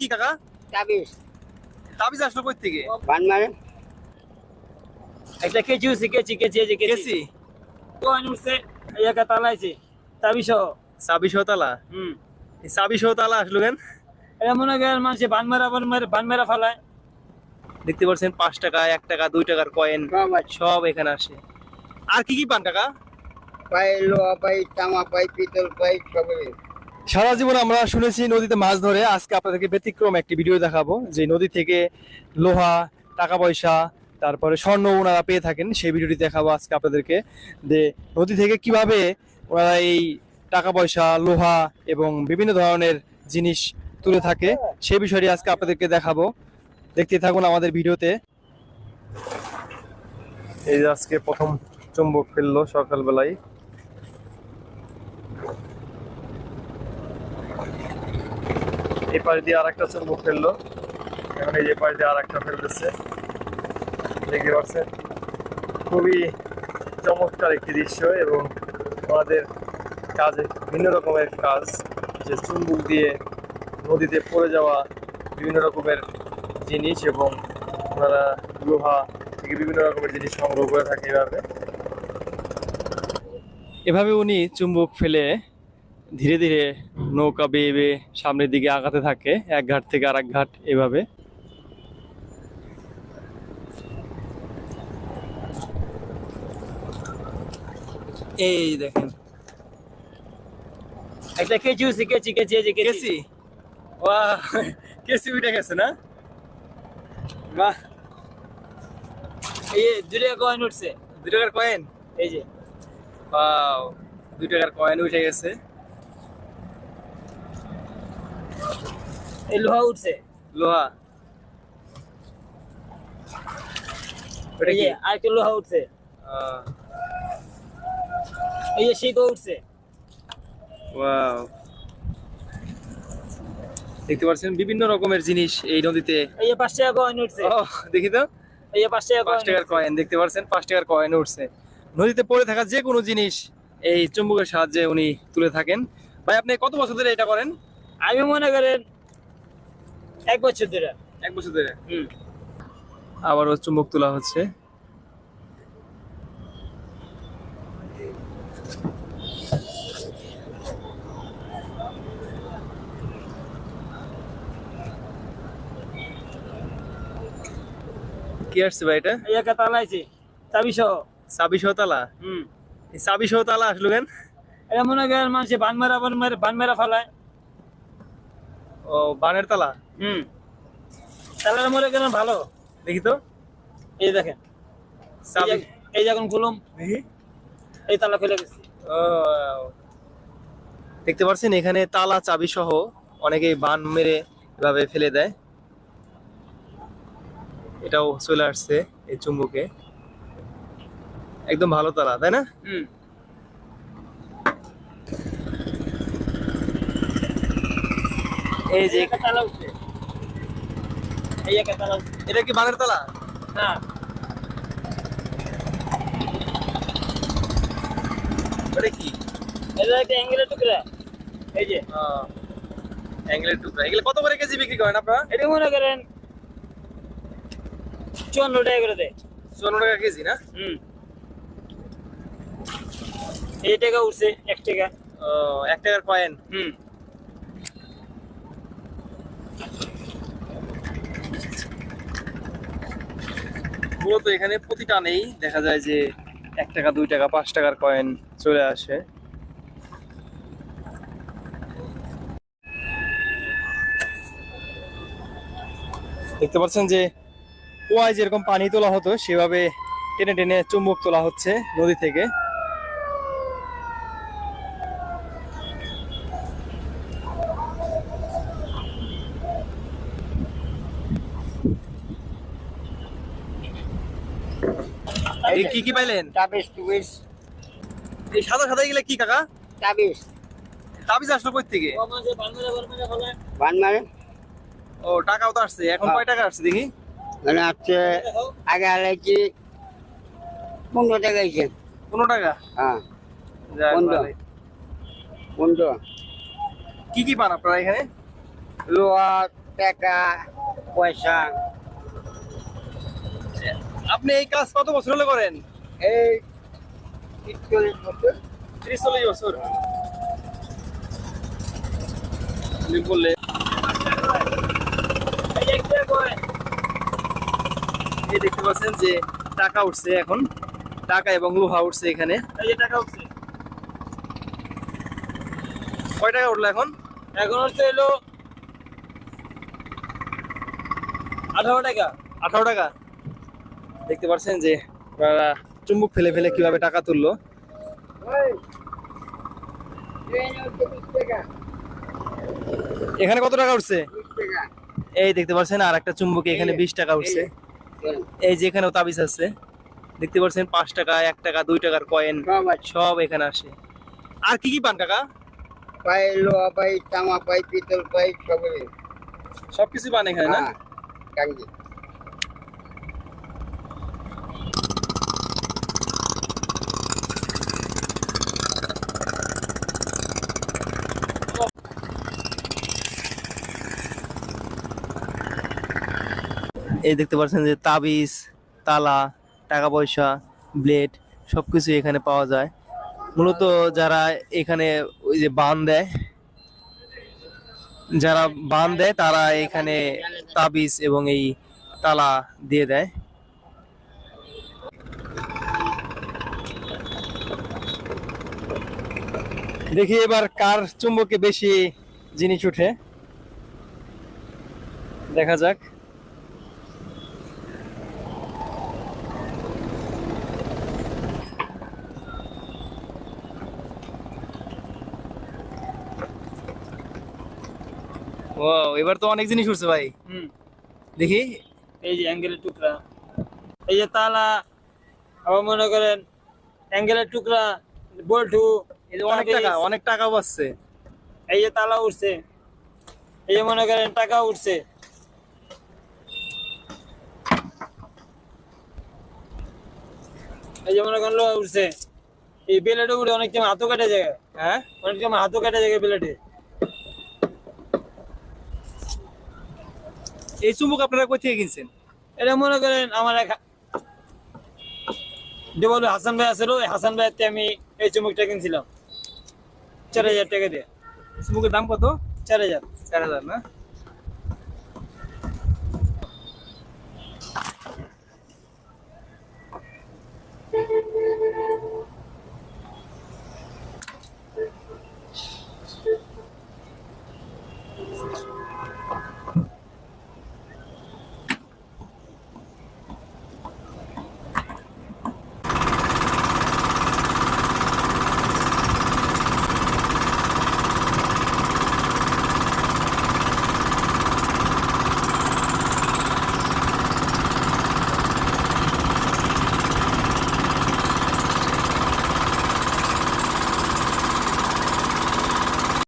কি কাকা? তাবিজ। তাবিজ আসলো কই থেকে বান মারে কেচি কেচি কেচি এই যে কেচি। উঠছে? সহ ছাব্বিশশো তালা? হুম। তালা আসলো কেন? এটা মনে করেন মানুষে বান মেরা বান মেরা বান মেরা ফালায়। দেখতে পাচ্ছেন পাঁচ টাকা এক টাকা দুই টাকার কয়েন। সব এখানে আসে। আর কি কি পান কাকা? পাই লোহা পাই তামা পাই পিতল পাই সবই। সারা জীবন আমরা শুনেছি নদীতে মাছ ধরে। আজকে আপনাদেরকে ব্যতিক্রম একটি ভিডিও দেখাবো, যে নদী থেকে লোহা টাকা পয়সা তারপরে স্বর্ণ ওনারা পেয়ে থাকেন। সেই ভিডিওটি দেখাবো আজকে আপনাদেরকে, যে নদী থেকে কীভাবে ওনারা এই টাকা পয়সা লোহা এবং বিভিন্ন ধরনের জিনিস তুলে থাকে, সেই বিষয়টি আজকে আপনাদেরকে দেখাবো। দেখতে থাকুন আমাদের ভিডিওতে। এই যে আজকে প্রথম চুম্বক ফেলল সকালবেলায়। এই পাশ দিয়ে আর একটা চুম্বক ফেলল। এখন এই যে পাশ দিয়ে আর একটা ফেলতেছে। দেখতে পাচ্ছেন, খুবই চমৎকার একটি দৃশ্য এবং আমাদের কাজে ভিন্ন রকমের কাজ, যে চুম্বক দিয়ে নদীতে পড়ে যাওয়া বিভিন্ন রকমের জিনিস এবং ওনারা লোহা থেকে বিভিন্ন রকমের জিনিস সংগ্রহ করে থাকে এভাবে। এভাবে উনি চুম্বক ফেলে ধীরে ধীরে নৌকা বেয়ে বেয়ে সামনের দিকে আগাতে থাকে এক ঘাট থেকে আর এক ঘাট এভাবে। এই দেখেন। একটা কেচি উঠছে কেচি কেচি এই যে কেচি। কেসি বাহ কেসি উঠে গেছে না? বাহ। এই দূরে কয়েন উঠছে। দুই টাকার কয়েন এই যে। বাও দুই টাকার কয়েন উঠে গেছে। এই লোহা উঠছে। লোহা। ওটা কি? আর একটা লোহা উঠছে। এই যে শিকও উঠছে। ওয়াও। দেখতে পাচ্ছেন বিভিন্ন রকমের জিনিস এই নদীতে। এই যে টাকা কয়েন উঠছে। ও দেখি তো। এই যে টাকা টাকার কয়েন কয়েন দেখতে পাচ্ছেন পাঁচ টাকার কয়েন উঠছে। নদীতে পড়ে থাকা যে কোনো জিনিস এই চুম্বকের সাহায্যে উনি তুলে থাকেন। ভাই আপনি কত বছর ধরে এটা করেন? আমি মনে করেন এক বছর ধরে। এক বছর ধরে? হুম। আবারও চুম্বক তোলা হচ্ছে। কি আসছে ভাই এটা? এই একটা তালাইছে তাবি সহ ছাব্বিশশো তালা? হুম। এই ছাব্বিশশো তালা আসলো কেন? এটা মনে করেন মানুষে বান মেরা বান মেরা বান মেরা ফালায়। ও বানের তালা? হুম। তাহলে মনে করেন ভালো? দেখি তো। এই দেখেন। এই যখন খুলুম এই তালা ফেলে গেছি। ও দেখতে পাচ্ছেন এখানে তালা চাবি সহ অনেকেই বান মেরে এভাবে ফেলে দেয়। এটাও চলে আসছে এই চুম্বকে। একদম ভালো তালা তাই না? হুম। এই যে এটা কি বানের তালা? হ্যাঁ। এটা কি? এটা একটা অ্যাঙ্গেলের টুকরা। এই যে। অ্যাঙ্গেলের টুকরা। এগুলো কত করে কেজি বিক্রি করেন আপনারা? এটা মনে করেন চুয়ান্ন টাকা করে দেয়। চুয়ান্ন টাকা কেজি না? হুম। এই টাকা উঠছে এক টাকা। ও, এক টাকার কয়েন। হুম। মূলত এখানে প্রতি টানেই দেখা যায় যে এক টাকা, দুই টাকা, পাঁচ টাকার কয়েন চলে আসে। দেখতে পাচ্ছেন যে কুয়ায় যেরকম পানি তোলা হতো, সেভাবে টেনে টেনে চুম্বক তোলা হচ্ছে নদী থেকে। এই কি কি পাইলেন? তাবিজ টুবিজ এই সাদা সাদা এগুলো কি কাকা? তাবিজ। তাবিজ আসলো কই থেকে ও মাঝে বান মেরা। বান মেরা ফালায় বান মারে ও টাকাও তো আসছে। এখন হ্যাঁ। কয় টাকা আসছে দেখি? মানে দেখো আগে আলাইছি পনেরো টাকা হয়েছে পনেরো টাকা? হ্যাঁ। পনেরো। পনেরো। কি কি পান আপনারা এখানে? লোহা টাকা পয়সা। আপনি এই কাজ কত বছর হলে করেন? এই চল্লিশ বছর। ত্রিশ চল্লিশ বছর বললে এই যে কি করে এই দেখতে পাচ্ছেন যে টাকা উঠছে এখন। টাকা এবং লোহা উঠছে এখানে। টাকা উঠছে। কয় টাকা উঠল এখন? এখন হচ্ছে এলো আঠারো টাকা। আঠারো টাকা? দেখতে পাচ্ছেন যে ওরা চুম্বক ফেলে ফেলে কীভাবে টাকা তুললো। টাকা এখানে কত টাকা উঠছে? এই দেখতে পাচ্ছেন আর একটা চুম্বকে এখানে বিশ টাকা উঠছে। এই যে এখানেও তাবিজ আছে। দেখতে পাচ্ছেন পাঁচ টাকা এক টাকা দুই টাকার কয়েন সব এখানে আসে। আর কি কি পান কাকা? পাই লোহা পাই তামা পাই পিতল পাই সবকিছু পান এখানে না? হ্যাঁ, এই দেখতে পাচ্ছেন যে তাবিজ, তালা টাকা পয়সা ব্লেড সবকিছু এখানে পাওয়া যায়। মূলত যারা এখানে ওই যে বান দেয়, যারা বান দেয় তারা এখানে তাবিজ এবং এই তালা দিয়ে দেয়। দেখি এবার কার চুম্বকে বেশি জিনিস উঠে। দেখা যাক। ও এবার তো অনেক জিনিস উঠছে ভাই। হুম। দেখি। এই যে অ্যাঙ্গেলের টুকরা। এই যে তালা আবার মনে করেন অ্যাঙ্গেলের টুকরা বল্টু এই যে অনেক টাকা অনেক টাকা বাঁচছে এই যে তালা উঠছে। এই যে মনে করেন টাকা উঠছে। এই যে মনে করেন লোহা উঠছে। এই বেলেটে উঠে অনেক টাইম হাতও কাটে যায়। হ্যাঁ? অনেক টাইম হাতও কাটে যায় বেলেটে এই চুমুক আপনারা কই থেকে কিনছেন? এটা মনে করেন আমার এক দেবল হাসান ভাই আছে ওই হাসান ভাইতে আমি এই চুমুকটা কিনছিলাম। চার হাজার টাকা দিয়ে। চুমুকের দাম কত? চার হাজার। চার হাজার না?